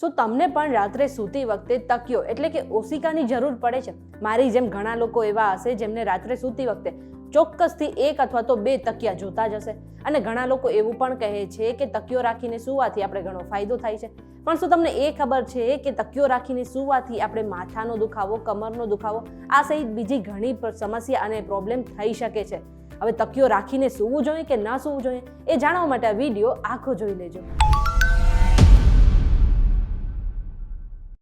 શું તમને પણ રાત્રે સૂતી વખતે તકિયો એટલે કે ઓશિકાની જરૂર પડે છે. મારી જેમ ઘણા લોકો એવા હશે જેમને રાત્રે સૂતી વખતે ચોક્કસથી એક અથવા તો બે તકિયા જોતા જ હશે. અને ઘણા લોકો એવું પણ કહે છે કે તકિયો રાખીને સૂવાથી આપણે ઘણો ફાયદો થાય છે. પણ શું તમને એ ખબર છે કે તકિયો રાખીને સૂવાથી આપણે માથાનો દુખાવો, કમરનો દુખાવો, આ સહિત બીજી ઘણી સમસ્યા અને પ્રોબ્લેમ થઈ શકે છે. હવે તકિયો રાખીને સૂવું જોઈએ કે ન સૂવું જોઈએ એ જાણવા માટે આ વીડિયો આખો જોઈ લેજો.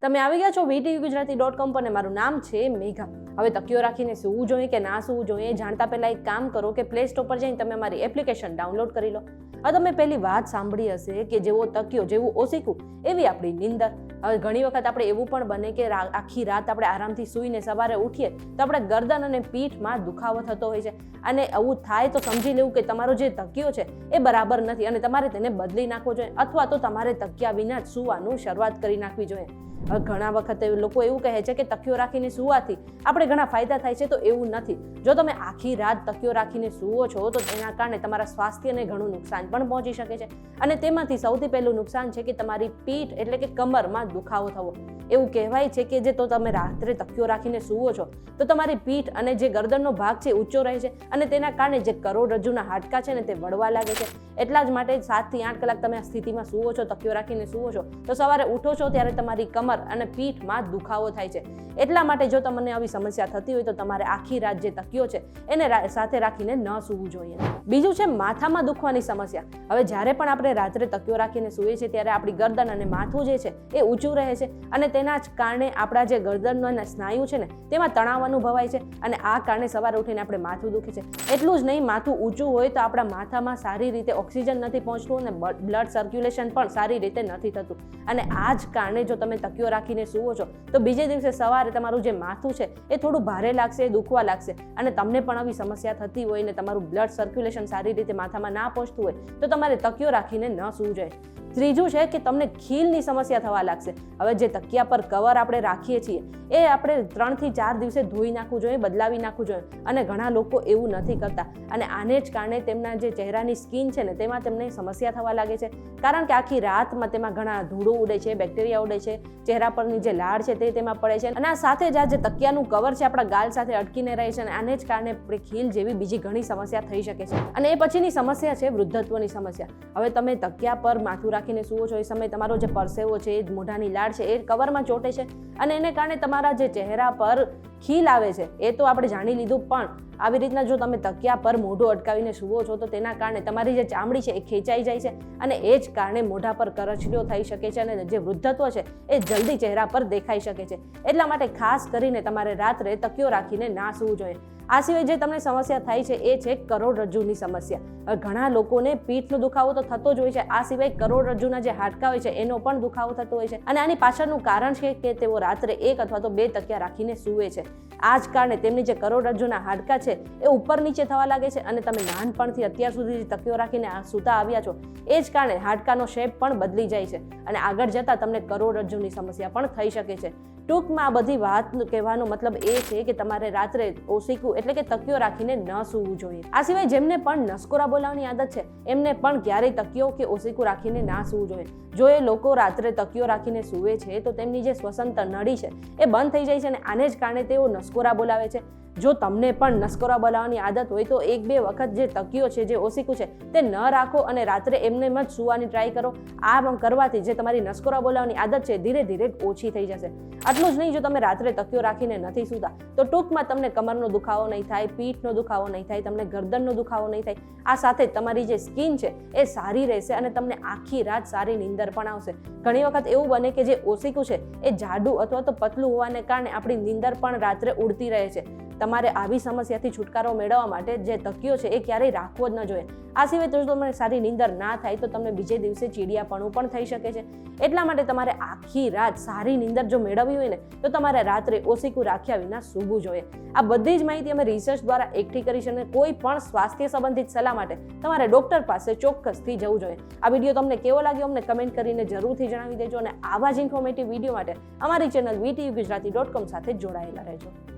તમે આવી ગયા છો વીટીવી ગુજરાતી ડોટ કોમ પર મારું નામ છે મેઘા. હવે તકીઓ રાખીને સૂવું જોઈએ કે ના સૂવું જોઈએ, જાણતા પહેલાં એક કામ કરો કે પ્લે સ્ટોર પર જઈને તમે મારી એપ્લિકેશન ડાઉનલોડ કરી લો. હવે તમે પહેલી વાત સાંભળી હશે કે જેવો તકિયો, જેવું ઓસીકું એવી આપણી નિંદર. હવે ઘણી વખત આપણે એવું પણ બને કે આખી રાત આપણે આરામથી સૂઈને સવારે ઉઠીએ તો આપણે ગરદન અને પીઠમાં દુખાવો થતો હોય છે. અને આવું થાય તો સમજી લેવું કે તમારો જે તકિયો છે એ બરાબર નથી અને તમારે તેને બદલી નાખવો જોઈએ અથવા તો તમારે તકિયા વિના જ સૂવાનું શરૂઆત કરી નાખવી જોઈએ. ઘણા વખતે લોકો એવું કહે છે કે તકિયો રાખીને સૂવાથી આપણે ઘણા ફાયદા થાય છે, તો એવું નથી. જો તમે આખી રાત તકિયો રાખીને સૂવો છો, તો તેના કારણે તમારા સ્વાસ્થ્યને ઘણું નુકસાન પણ પહોંચી શકે છે. અને તેમાંથી સૌથી પહેલું નુકસાન છે કે તમારી પીઠ એટલે કે કમરમાં દુખાવો થવો. એવું કહેવાય છે કે જે તો તમે રાત્રે તકિયો રાખીને સૂવો છો, તો તમારી પીઠ અને જે ગરદનનો ભાગ છે ઊંચો રહે છે અને તેના કારણે જે કરોડરજ્જુના હાડકા છે ને તે વળવા લાગે છે. એટલા જ માટે સાતથી આઠ કલાક તમે આ સ્થિતિમાં સૂવો છો, તકિયો રાખીને સૂવો છો, તો સવારે ઉઠો છો ત્યારે તમારી કમર અને પીઠમાં દુખાવો થાય છે. એટલા માટે જો તમને આવી સમસ્યા થતી હોય તો તમારે આખી રાત જે તકિયો છે એને સાથે રાખીને ન સૂવું જોઈએ. બીજું છે માથામાં દુખવાની સમસ્યા. હવે જ્યારે પણ આપણે રાત્રે તકિયો રાખીને સૂઈએ છીએ ત્યારે આપણી ગરદન અને માથું જે છે એ ઊંચું રહે છે અને તેના જ કારણે આપણા જે ગરદનના સ્નાયુ છે ને તેમાં તણાવ અનુભવાય છે અને આ કારણે સવારે ઉઠીને આપણે માથું દુખે છે. એટલું જ નહીં, માથું ઊંચું હોય તો આપણા માથામાં સારી રીતે ઓક્સિજન નથી પહોંચતું અને બ્લડ સર્ક્યુલેશન પણ સારી રીતે નથી થતું. અને આ જ કારણે જો તમે તકિયો રાખીને સૂવો છો, તો બીજે દિવસે સવારે તમારું જે માથું છે, એ થોડું ભારે લાગશે, દુખવા લાગશે. અને તમને પણ આવી સમસ્યા થતી હોય ને તમારું બ્લડ સર્ક્યુલેશન સારી રીતે માથામાં ના પહોંચતું હોય, તો તમારે તકિયો રાખીને ન સૂવું જોઈએ. ત્રીજું છે કે તમને ખીલની સમસ્યા થવા લાગશે. હવે જે તકિયા પર કવર આપણે રાખીએ છીએ, એ આપણે ત્રણથી ચાર દિવસે ધોઈ નાખવું જોઈએ, બદલાવી નાખવું જોઈએ અને ઘણા લોકો એવું નથી કરતા. અને આને જ કારણે તેમના જે ચહેરાની સ્કિન છે ને, તેમાં તેમને સમસ્યા થવા લાગે છે. કારણ કે આખી રાતમાં તેમાં ઘણા ધૂળો ઉડે છે, બેક્ટેરિયા ઉડે છે, ચહેરા પરની જે લાળ છે તે તેમાં પડે છે. અને આ સાથે જ આ જે તકિયાનું કવર છે આપણા ગાલ સાથે અટકીને રહે છે અને આને જ કારણે આપણે ખીલ જેવી બીજી ઘણી સમસ્યા થઈ શકે છે. અને એ પછીની સમસ્યા છે વૃદ્ધત્વની સમસ્યા. હવે તમે તકિયા પર માથું રાખીને સૂવો છો એ સમયે તમારો જે પરસેવો છે એ મોઢાની લાળ છે એ કવરમાં ચોટે છે. અને એને કારણે તમારા જે ચહેરા પર ખીલ આવે છે, એ તો આપણે જાણી લીધું પણ આવી રીતના જો તમે તકિયા પર મોઢું અટકાવીને સૂવો છો, તો તેના કારણે તમારી જે ચામડી છે એ ખેંચાઈ જાય છે અને એ જ કારણે મોઢા પર કરચલીઓ થઈ શકે છે અને જે વૃદ્ધત્વ છે એ જલ્દી ચહેરા પર દેખાઈ શકે છે. એટલા માટે ખાસ કરીને તમારે રાત્રે તકિયો રાખીને ના સૂવું જોઈએ. આ સિવાય જે તમને સમસ્યા થાય છે એ છે કરોડરજ્જુની સમસ્યા. ઘણા લોકોને પીઠનો દુખાવો તો થતો જ હોય છે, આ સિવાય કરોડરજ્જુના જે હાડકા હોય છે એનો પણ દુખાવો થતો હોય છે. અને આની પાછળનું કારણ છે કે તેઓ રાત્રે એક અથવા તો બે તકિયા રાખીને સૂવે છે. આ જ કારણે તેમની જે કરોડરજ્જુના હાડકા છે, એ ઉપર નીચે થવા લાગે છે અને તમે નાનપણથી અત્યાર સુધી જે તકિયો રાખીને આ સૂતા આવ્યા છો. એ જ કારણે હાડકાનો શેપ પણ બદલી જાય છે અને આગળ જતાં તમને કરોડરજ્જુની સમસ્યા પણ થઈ શકે છે. ટૂંકમાં આ બધી વાત કહેવાનો મતલબ એ છે કે તમારે રાત્રે ઓસીકું એટલે કે તકિયો રાખીને ન સૂવું જોઈએ. આ સિવાય જેમને પણ નસકોરા બોલાવવાની આદત છે, એમને પણ ક્યારેય તકિયો કે ઓસીકું રાખીને ના સૂવું જોઈએ. જો એ લોકો રાત્રે તકિયો રાખીને સૂવે છે, તો તેમની જે શ્વસન નળી છે, એ બંધ થઈ જાય છે અને આને જ કારણે તેઓ નસકોરા બોલાવે છે. જો તમને પણ નસકોરા બોલાવવાની આદત હોય તો એક બે વખત જે તકિયો છે, જે ઓસીકું છે, તે ન રાખો અને રાત્રે એમને જ સૂવાની ટ્રાય કરો. આ કરવાથી જે તમારી નસકોરા બોલાવવાની આદત છે, ધીરે ધીરે ઓછી થઈ જશે. આટલું જ નહીં, જો તમે રાત્રે તકિયો રાખીને નથી સૂતા, તો ટૂંકમાં તમને કમરનો દુખાવો નહીં થાય, પીઠનો દુખાવો નહીં થાય, તમને ગરદનનો દુખાવો નહીં થાય. આ સાથે તમારી જે સ્કિન છે, એ સારી રહેશે અને તમને આખી રાત સારી નીંદર પણ આવશે. ઘણી વખત એવું બને કે જે ઓસીકું છે, એ જાડું અથવા તો પતલું હોવાને કારણે આપણી નીંદર પણ રાત્રે ઉડતી રહે છે. તમારે આવી સમસ્યાથી છુટકારો મેળવવા માટે જે તકિયો છે એ ક્યારેય રાખવો જ ન જોઈએ. આ સિવાય જો તમને સારી નીંદર ના થાય તો તમને બીજે દિવસે ચીડિયાપણું પણ થઈ શકે છે. એટલા માટે તમારે આખી રાત સારી નીંદર જો મેળવવી હોય ને, તો તમારે રાત્રે ઓસીકું રાખ્યા વિના સૂવું જોઈએ. આ બધી જ માહિતી અમે રિસર્ચ દ્વારા એકઠી કરી છે અને કોઈ પણ સ્વાસ્થ્ય સંબંધિત સલાહ માટે તમારે ડોક્ટર પાસે ચોક્કસથી જવું જોઈએ. આ વીડિયો તમને કેવો લાગ્યો અમને કમેન્ટ કરીને જરૂરથી જણાવી દેજો અને આવા જ ઇન્ફોર્મેટિવ વીડિયો માટે અમારી channel VTV Gujarati dot com સાથે જોડાયેલા રહેજો.